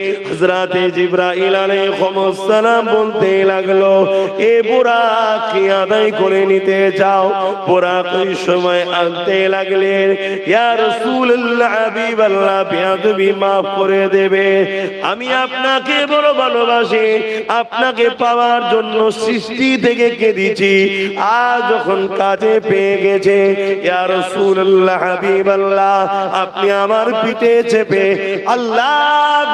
হযরতে জিবরাইল আলাইহিস সালাম বলতে লাগল, এ বুরাক কি আদায় করে নিতে বুরাক ওই সময় আনতে ইয়া রাসূলুল্লাহ, হাবিবাল্লাহ করে দেবে। আমি আপনাকে বড় ভালোবাসি, আপনাকে পাওয়ার জন্য সৃষ্টি থেকে কেঁদেছি। আজ যখন কাজে পেয়ে গেছে, ইয়া রাসূলুল্লাহ, হাবিবাল্লাহ, আপনি আমার পিঠে চেপে আল্লাহ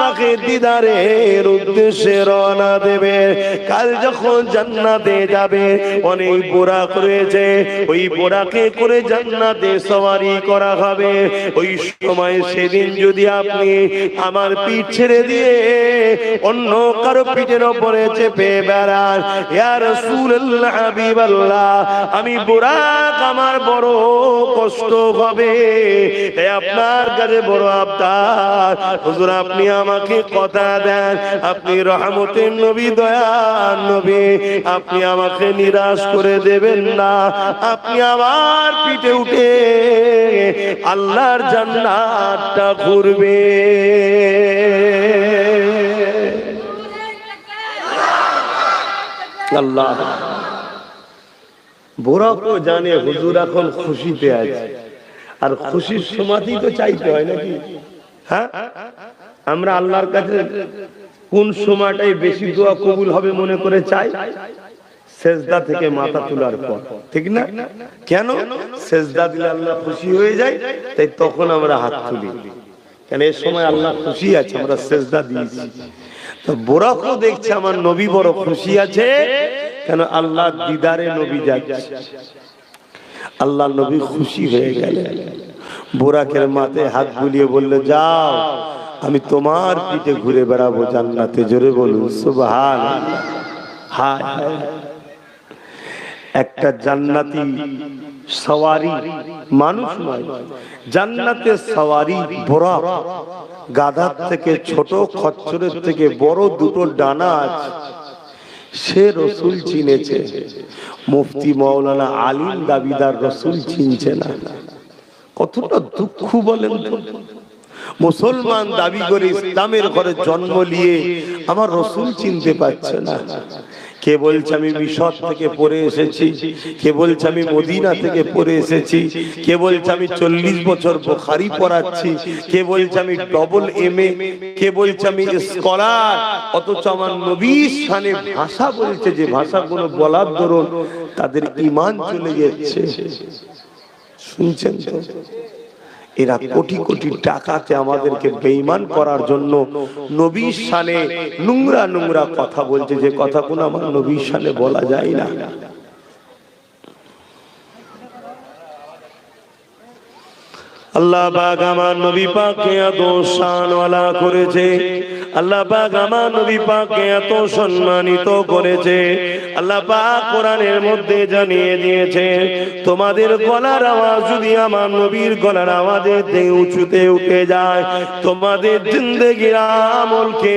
পাকে দিদারের উদ্দেশ্যে রওনা দেবে। কাল যখন জান্নাতে যাবে, অনেক বোরাক রয়েছে। ওই বোরাকে করে জান্নাতে সওয়ারি করা হবে। ওই সময় সেদিন যদি আপনি আমার পিঠ ছেড়ে দিয়ে অন্য কারও পিঠের ওপরে চেপে বেড়ান, ইয়া রাসূলুল্লাহ, হাবিবাল্লাহ, আমি বোরাক আমার বড় কষ্ট হবে। আপনার কাছে বড় আবদার। হুজুর, আপনি আমাকে কথা দেন। আপনি রহমতের নবী নবী। আপনি আমাকে নিরাশ করে দেবেন না। আপনি আমার পিঠে উঠে আল্লাহর জান্নাতটা ঘুরবে। আল্লাহ। বোরাকও জানে হুজুর এখন খুশিতে আছে। আর খুশির সমাধি তো চাইতে হয় নাকি? হ্যাঁ? আমরা আল্লাহর কাছে কোন সময়টাই বেশি দোয়া কবুল হবে মনে করে চাই? সেজদা থেকে মাথা তোলার পর। ঠিক না? কেন? সেজদা দিলে আল্লাহ খুশি হয়ে যায়, তাই তখন আমরা হাত তুলি। কেন? এই সময় আল্লাহ খুশি আছে, আমরা সেজদা দিয়েছি। তো বোরাকও দেখছে, আমার নবী বড় খুশি আছে। কেন? আল্লাহ দিদারে নবী যাচ্ছে। আল্লাহ নবী খুশি হয়ে গেলেন। বোরাকের মাথায় হাত বুলিয়ে বললে, যাও আমি তোমার পিঠে ঘুরে বেড়াবো জান্নাতে, জোরে বলুন, সুবহান। একটা জান্নাতি সওয়ারি মানুষ নয়, জান্নাতে সওয়ারি বোরাক গাধার থেকে ছোট, খচ্চরের থেকে বড় দুটো ডানা আছে। সে রসুল চিনেছে। মুফতি মৌলানা আলিম দাবিদার রসুল চিনছে না। কতটা দুঃখ বলেন তো। মুসলমান দাবি করে ইসলামের ঘরে জন্ম নিয়ে আমার রসুল চিনতে পারছে না। কে বলছে আমি মিশর থেকে পড়ে এসেছি? কে বলছে আমি মদিনা থেকে পড়ে এসেছি? কে বলছে আমি চল্লিশ বছর বোখারি পড়াচ্ছি? কে বলছে আমি ডবল এম এ কে বলছে আমি স্কলার অথচ আমার নবীর স্থানে ভাষা বলছে যে ভাষাগুলো বলার দরুন তাদের ইমান চলে যাচ্ছে। শুনছেন তো? এরা কোটি কোটি টাকাতে আমাদেরকে বেইমান করার জন্য নবীর সানে নোংরা নোংরা কথা বলছে। যে কথা কোন আমার নবীর সানে বলা যায় না। আল্লাহ পাক আমার নবী পাককে এত শানওয়ালা করেছে। আল্লাহ পাক আমার নবী পাককে এত সম্মানিত করেছে। আল্লাহ পাক কোরআনের মধ্যে জানিয়ে দিয়েছে, তোমাদের গলার আওয়াজ যদি আমার নবীর গলার আওয়াজে উঁচুতে উঠে যায়, তোমাদের জিন্দগির আমলকে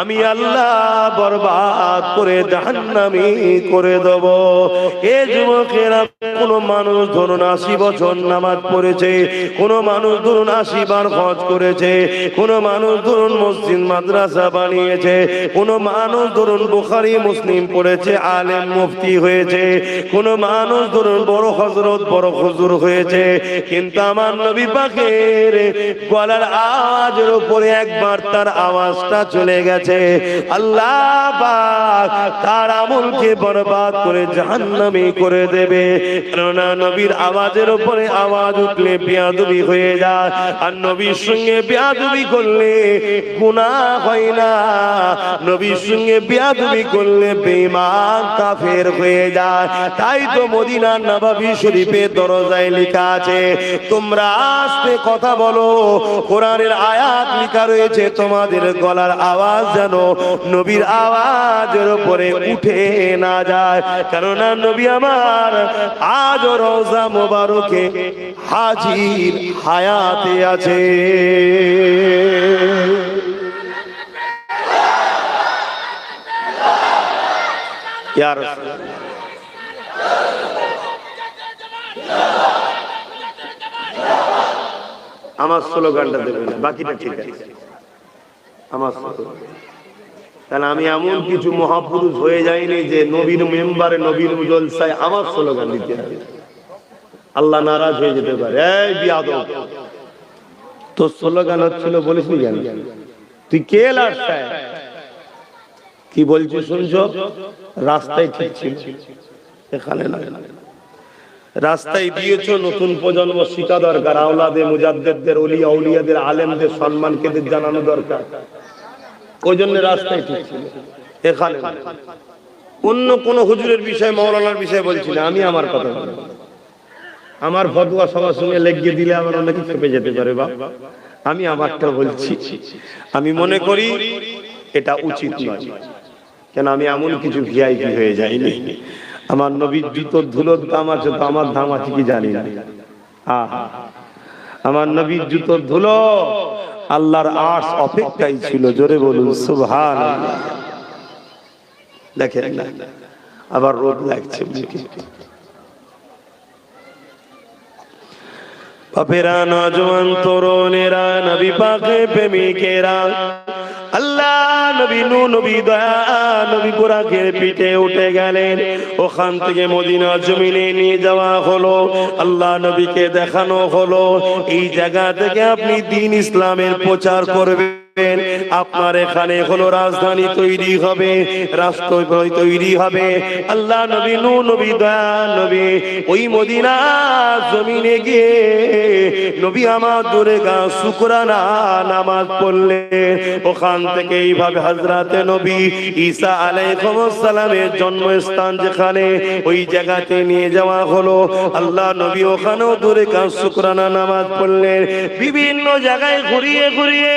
আমি আল্লাহ বরবাদ করে জাহান্নামি করে দেব। এ যুবকেরা, কোন মানুষ ধরুন আশি বছর নামাজ পড়েছে কোন মানুষ ধরুন আশি বার হজ করেছে, কোন মানুষ ধরুন মসজিদ, মাদ্রাসা বানিয়েছে, কোন মানুষ ধরুন বুখারি, মুসলিম পড়েছে, আলেম মুফতি হয়েছে, কোন মানুষ ধরুন বড় হজরত বড় হুজুর হয়েছে, কিন্তু আমার নবী পাকের গলার আওয়াজের উপরে একবার তার আওয়াজটা চলে গেছে, আল্লাহ তার আমলকে বরবাদ করে জাহান্নামী করে দেবে, কেননা নবীর আওয়াজের উপরে আওয়াজ উঠলে বেয়াদবি হয়ে যায়, আর নবীর সঙ্গে বেয়াদবি করলে গুনাহ হয় না। নবীর সঙ্গে বেয়াদবি করলে বেঈমান কাফের হয়ে যায়। তাই তো মদিনার নবাবী শরীফে দরজায় লেখা আছে, তোমরা আস্তে কথা বলো, কোরআনের আয়াত লেখা রয়েছে, তোমাদের গলার আওয়াজ যেন নবীর আওয়াজের উপরে উঠে না যায়। কেননা নবী আমার আজ রোজা মোবারকে হাজির হায়াতে আছে। ইয়া রাসূল। আমার স্লোগানটা দেবেন, বাকিটা ঠিক আছে। আমার তাহলে আমি এমন কিছু মহাপুরুষ হয়ে যাইনি যে নবীর মেম্বারে নবীর জলসায় আমার স্লোগান দিতে হবে। আল্লাহ নারাজ হয়ে যেতে পারে। তোর স্লোগান হচ্ছিল বলিস নি তুই কে কি বলছিস শুনছো? রাস্তায় ঠিক ছিল। এখানে রাস্তায় দিয়েছ নতুন প্রজন্ম শিখা দরকার আওলাদে মুজাদ্দেদদের অলিয়া উলিয়াদের, আলেমদের সম্মানকে জানানো দরকার। ওই জন্য রাস্তায় ঠিক ছিল। এখানে অন্য কোন হুজুরের বিষয়ে, মৌলানার বিষয়ে বলছি না। আমি আমার কথা বলছি। আমার ফতোয়া সবার সঙ্গে লেগিয়ে দিলে আমার অনেকে চেপে যেতে পারে বাপ। আমি আমারটা বলছি, আমি মনে করি এটা উচিত নয়। কেন আমি এমন কিছু ভিআইপি হয়ে যাইনি। আমার নবীর জুতোর ধুলোর দাম আছে তো আমার দাম আছে কি জানি না। আমার নবীর জুতোর ধুলো আল্লাহর আশ অপেক্ষাই ছিল, জোরে বলুন সুবহান দেখেন আবার রোদ লাগছে বাপেরা নজওয়ান তরুণেরা, নবী পাকে প্রেমিকেরা। আল্লাহ, নবী নু, নবী দয়া, নবী বুরাকের পিঠে উঠে গেলেন। ওখান থেকে মদিনা জমিনে নিয়ে যাওয়া হলো। আল্লাহ নবীকে দেখানো হলো। এই জায়গা থেকে আপনি দিন ইসলামের প্রচার করবেন। আপনার এখানে হলো রাজধানী তৈরি হবে রাষ্ট্র তৈরি হবে। আল্লাহ নবী নু নবী, দয়া নবী, ওই মদিনা জমিনে গিয়ে নবী আমার দূরে গা শুকরানা নামাজ পড়লে, ওখান থেকে এইভাবে হাজরাতে নবী ঈসা আলাইহিসসালামের জন্মস্থান যেখানে ওই জায়গাতে নিয়ে যাওয়া হলো। আল্লাহ নবী ওখানেও দূরে গা শুকরানা নামাজ পড়লেন। বিভিন্ন জায়গায় ঘুরিয়ে ঘুরিয়ে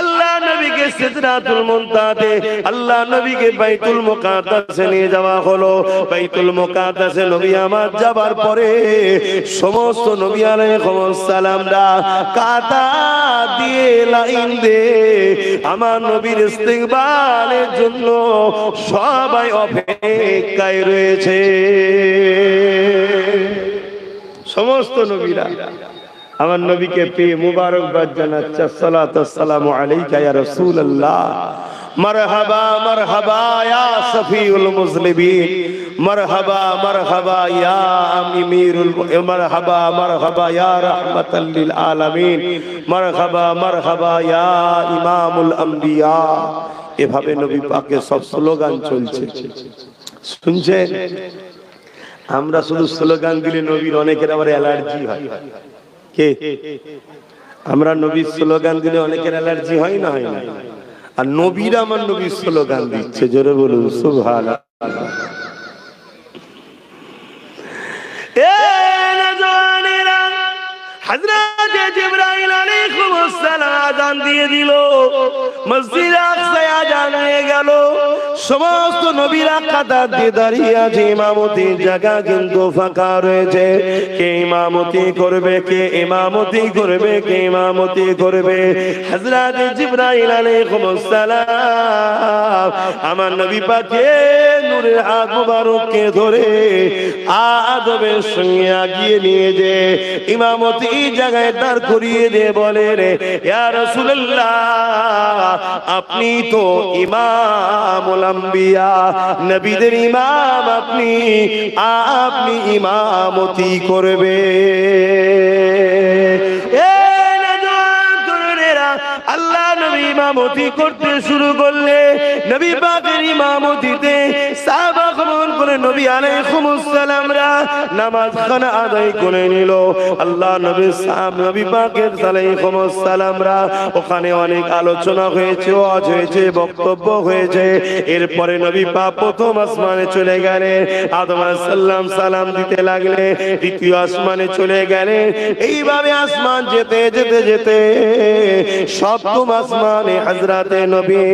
আল্লাহ নবীকে সিদরাতুল মুনতাহাতে আল্লাহ নবীকে বাইতুল মুকাদ্দাসে নিয়ে যাওয়া হলো। বাইতুল মুকাদ্দাসে নবী আমার যাবার পরে সমস্ত নবী আলাইহিস সালামরা কাতা দিয়ে লাইন দে। আমার নবীর ইস্তিকবালের জন্য সবাই অপেক্ষায় রয়েছে। সমস্ত নবীরা আমার নবীকে পেয়ে মুবারকবাদ জানাচ্ছে আসসালাতু আসসালামু আলাইকা ইয়া মারহাবা মারহাবা, ইয়া সফিউল মুসলিমিন। মারহাবা মারহাবা, ইয়া আমিরুল মারহাবা মারহাবা, ইয়া রাহমাতাল লিল আলামিন। মারহাবা মারহাবা, ইয়া ইমামুল আম্বিয়া। এভাবে নবী পাকের সব স্লোগান চলছে। শুনছেন? আমরা শুধু স্লোগান দিলে নবীর অনেকের আবার অ্যালার্জি হয়। কে? আমরা নবীর স্লোগান দিলে অনেকের অ্যালার্জি হয় না হয় না। আর নবীরা আমার নবীর স্লোগান দিচ্ছে, জোরে বলুন সুভান জায়গা কিন্তু ফাঁকা রয়েছে। কে ইমামতি করবে, কে ইমামতি করবে, কে ইমামতি করবে? আমার নবী ধরে আদবের সঙ্গে আগিয়ে নিয়ে যে ইমামতি জায়গায় দাঁড় করিয়ে দিয়ে বলে রে আপনি তো ইমামুল আম্বিয়া নবীদের ইমাম আপনি আপনি ইমামতি করবে। আল্লাহ নবী ইমামতি করতে শুরু করলে, নবী পাকের ইমামতিতে নবী আলাইহিস সালামরা নামাজ খানা আদায় করে নিল। আল্লাহ নবী সাহাব নবী পাকের আলাইহিস সালামরা ওখানে অনেক আলোচনা হয়েছে, ওয়াজ হয়েছে, বক্তব্য হয়েছে। এরপরে নবী পাক প্রথম আসমানে চলে গেলেন। আদম আলাইহিস সালাম দিতে লাগলে দ্বিতীয় আসমানে চলে গেলেন। এইভাবে আসমান যেতে যেতে যেতে সপ্তম আসমানে হযরতে নবী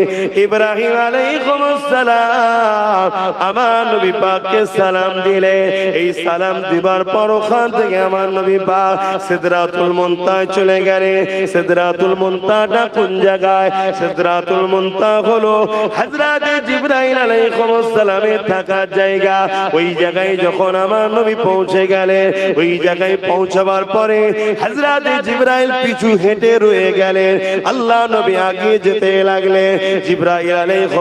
ইব্রাহিম আলাইহিস সালাম আমার নবী পাককে সালাম দিলে, এই সালাম দিবার পর ওখান থেকে আমার নবী পাক সিদরাতুল মুনতায় চলে গেলে, সিদরাতুল মুনতাটা কোন জায়গায়? সিদরাতুল মুনতা হলো হযরত জিবরাইল আলাইহিস সালামের থাকার জায়গা। ওই জায়গায় যখন আমার নবী পৌঁছে গেলেন ওই জায়গায় পৌঁছাবার পরে হযরত জিবরাইল পিছু হেঁটে রয়ে গেলেন। আল্লাহ নবী আগে যেতে লাগলে জিবরাইল আলাইহিস